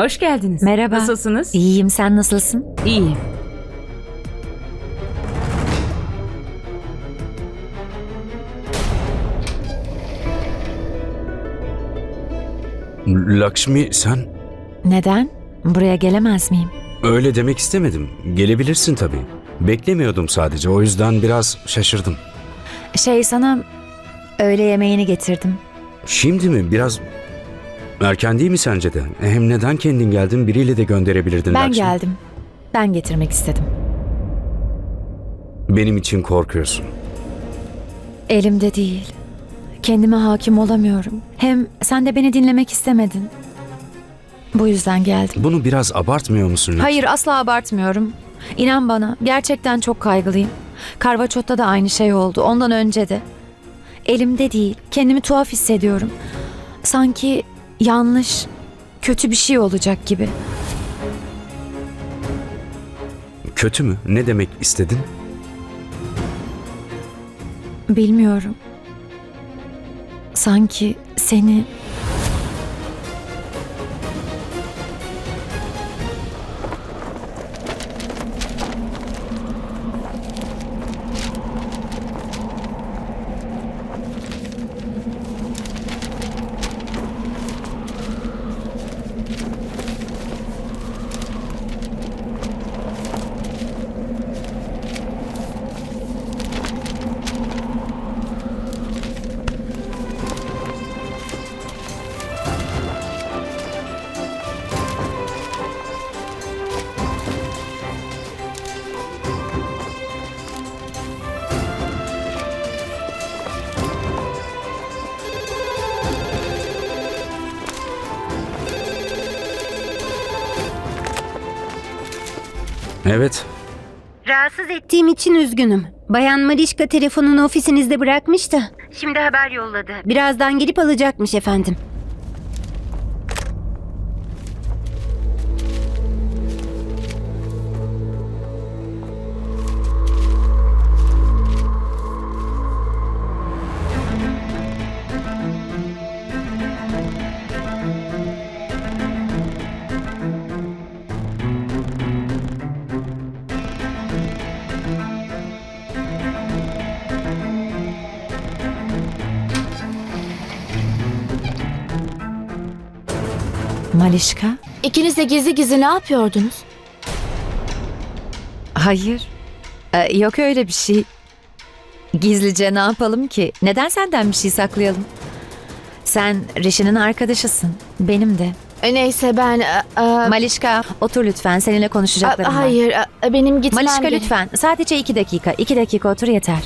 Hoş geldiniz. Merhaba. Nasılsınız? İyiyim, sen nasılsın? İyiyim. Lakşmi sen Neden? Buraya gelemez miyim? öyle demek istemedim. Gelebilirsin tabii. Beklemiyordum sadece o yüzden biraz şaşırdım. Şey sana öğle yemeğini getirdim. Şimdi mi? Biraz erken değil mi sence de? Hem neden kendin geldin biriyle de gönderebilirdin Ben Lakşmi. geldim. Ben getirmek istedim. Benim için korkuyorsun. Elimde değil. Kendime hakim olamıyorum. Hem sen de beni dinlemek istemedin. Bu yüzden geldim. Bunu biraz abartmıyor musun? Lakşmi? Hayır asla abartmıyorum. İnan bana gerçekten çok kaygılıyım. Karvaçot'ta da aynı şey oldu. Ondan önce de. Elimde değil. Kendimi tuhaf hissediyorum. Sanki yanlış, kötü bir şey olacak gibi. Kötü mü? Ne demek istedin? Bilmiyorum. Sanki seni Evet. Rahatsız ettiğim için üzgünüm. Bayan Malişka telefonunu ofisinizde bırakmış da. Şimdi haber yolladı. Birazdan gelip alacakmış efendim. Malişka? İkiniz de gizli gizli ne yapıyordunuz? Hayır. Ee, yok öyle bir şey. Gizlice ne yapalım ki? Neden senden bir şey saklayalım? Sen Rişi'nin arkadaşısın. Benim de. E, Neyse ben... e, e, Malişka otur lütfen. Seninle konuşacaklarım a- var. hayır, e, benim gitmem Malişka gerek. lütfen. Sadece iki dakika. İki dakika otur yeter.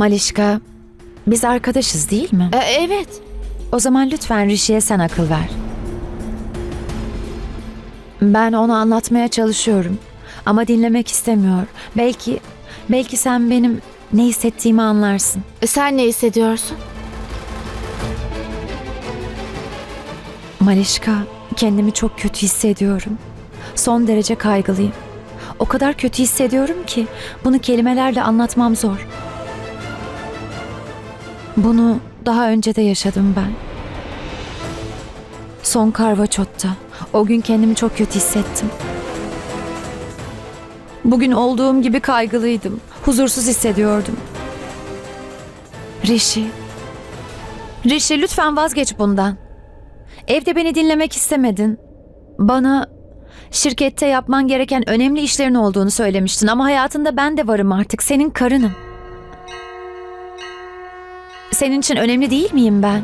Malişka, biz arkadaşız değil mi? E, evet. O zaman lütfen Rişi'ye sen akıl ver. Ben onu anlatmaya çalışıyorum ama dinlemek istemiyor. Belki belki sen benim ne hissettiğimi anlarsın. E, Sen ne hissediyorsun? Malişka, kendimi çok kötü hissediyorum. Son derece kaygılıyım. O kadar kötü hissediyorum ki bunu kelimelerle anlatmam zor. Bunu daha önce de yaşadım ben. Son Karvaçot'ta. O gün kendimi çok kötü hissettim. Bugün olduğum gibi kaygılıydım. Huzursuz hissediyordum. Rişi. Rişi lütfen vazgeç bundan. Evde beni dinlemek istemedin. Bana şirkette yapman gereken önemli işlerin olduğunu söylemiştin ama hayatında ben de varım artık. Senin karınım. Senin için önemli değil miyim ben?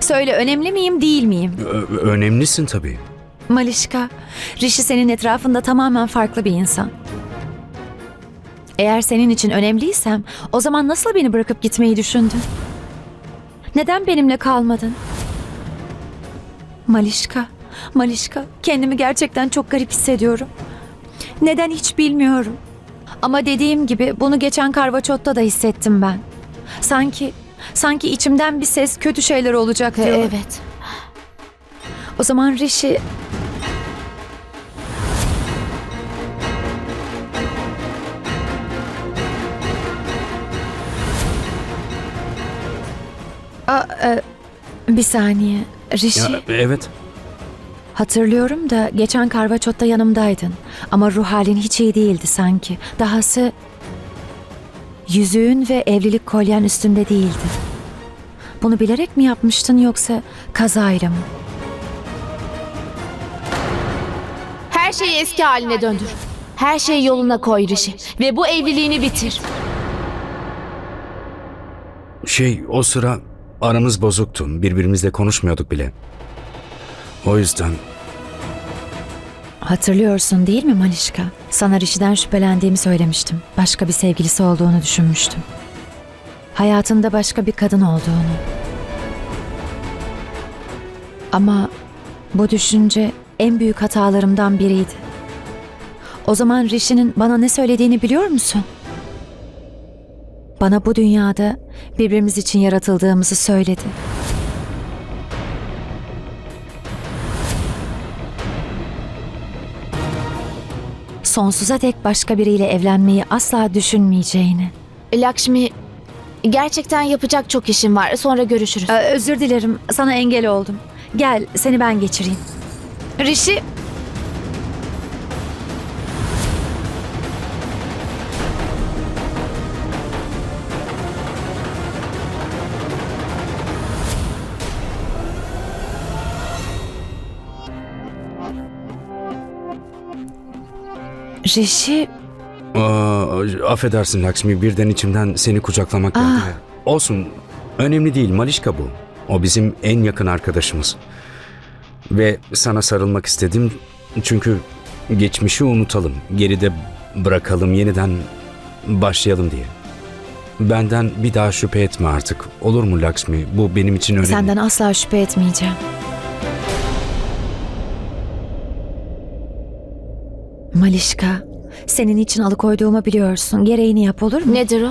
Söyle önemli miyim değil miyim? Ö- önemlisin tabii. Malişka, Rişi senin etrafında tamamen farklı bir insan. Eğer senin için önemliysem o zaman nasıl beni bırakıp gitmeyi düşündün? Neden benimle kalmadın? Malişka, Malişka kendimi gerçekten çok garip hissediyorum. Neden hiç bilmiyorum. Ama dediğim gibi bunu geçen karvaçotta da hissettim ben. Sanki, sanki içimden bir ses kötü şeyler olacak diyor. Evet. O zaman Rishi... Aa, e, bir saniye. Rishi, Ya, evet. hatırlıyorum da geçen karvaçotta yanımdaydın. Ama ruh halin hiç iyi değildi sanki. Dahası yüzüğün ve evlilik kolyen üstünde değildi. Bunu bilerek mi yapmıştın yoksa kazayla mı? Her şeyi eski haline döndür. Her şeyi yoluna koy Rişi. Ve bu evliliğini bitir. Şey o sıra aramız bozuktu. Birbirimizle konuşmuyorduk bile. O yüzden Hatırlıyorsun değil mi Malişka? Sana Rishi'den şüphelendiğimi söylemiştim. Başka bir sevgilisi olduğunu düşünmüştüm. Hayatında başka bir kadın olduğunu. Ama bu düşünce en büyük hatalarımdan biriydi. O zaman Rishi'nin bana ne söylediğini biliyor musun? Bana bu dünyada birbirimiz için yaratıldığımızı söyledi. Sonsuza dek başka biriyle evlenmeyi asla düşünmeyeceğini. Lakshmi, gerçekten yapacak çok işim var. Sonra görüşürüz. Ee, özür dilerim, sana engel oldum. Gel, seni ben geçireyim. Rishi... Rishi, Aa, affedersin Lakshmi birden içimden seni kucaklamak geldi. Ah. Olsun önemli değil Malişka bu. O bizim en yakın arkadaşımız. Ve sana sarılmak istedim çünkü geçmişi unutalım, geride bırakalım, yeniden başlayalım diye. Benden bir daha şüphe etme artık. Olur mu Lakshmi? Bu benim için önemli. senden asla şüphe etmeyeceğim. Malişka, senin için alıkoyduğumu biliyorsun. Gereğini yap olur mu? Nedir o?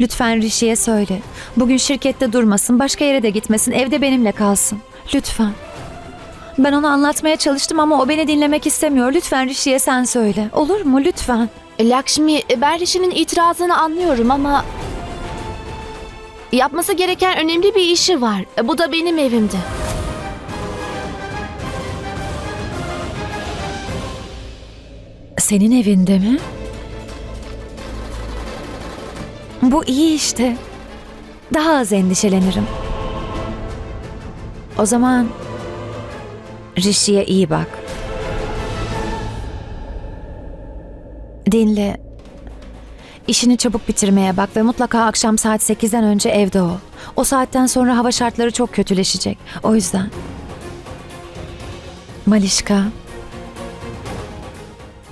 Lütfen Rishi'ye söyle. Bugün şirkette durmasın, başka yere de gitmesin, evde benimle kalsın. Lütfen. Ben ona anlatmaya çalıştım ama o beni dinlemek istemiyor. Lütfen Rishi'ye sen söyle. Olur mu? Lütfen. Lakshmi, ben Rishi'nin itirazını anlıyorum ama... Yapması gereken önemli bir işi var. Bu da benim evimde. Senin evinde mi? Bu iyi işte. Daha az endişelenirim. O zaman Rishi'ye iyi bak. Dinle. İşini çabuk bitirmeye bak ve mutlaka akşam saat 8'den önce evde ol. O saatten sonra hava şartları çok kötüleşecek. O yüzden. Malişka.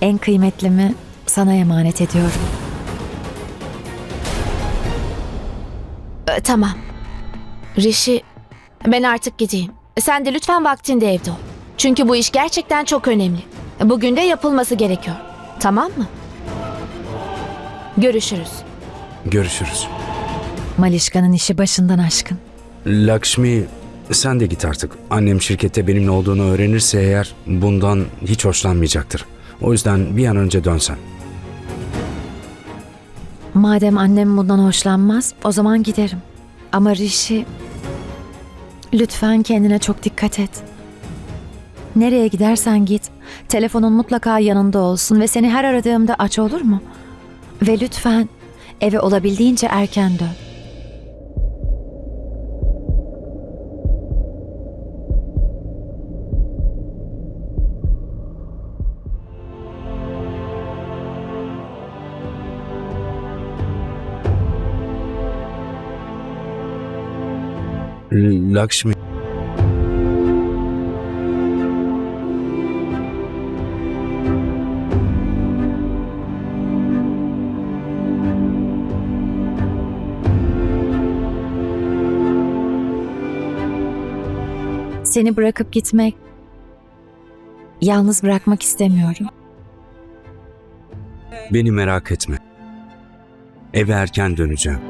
En kıymetlimi sana emanet ediyorum. Ee, tamam. Rishi, ben artık gideyim. Sen de lütfen vaktinde evde ol. Çünkü bu iş gerçekten çok önemli. Bugün de yapılması gerekiyor. Tamam mı? Görüşürüz. Görüşürüz. Malişka'nın işi başından aşkın. Lakshmi sen de git artık. Annem şirkette benimle olduğunu öğrenirse eğer bundan hiç hoşlanmayacaktır. O yüzden bir an önce dönsen. Madem annem bundan hoşlanmaz, o zaman giderim. Ama Rishi, lütfen kendine çok dikkat et. Nereye gidersen git, telefonun mutlaka yanında olsun ve seni her aradığımda aç olur mu? Ve lütfen eve olabildiğince erken dön. Lakshmi. Seni bırakıp gitmek, yalnız bırakmak istemiyorum. Beni merak etme. Eve erken döneceğim.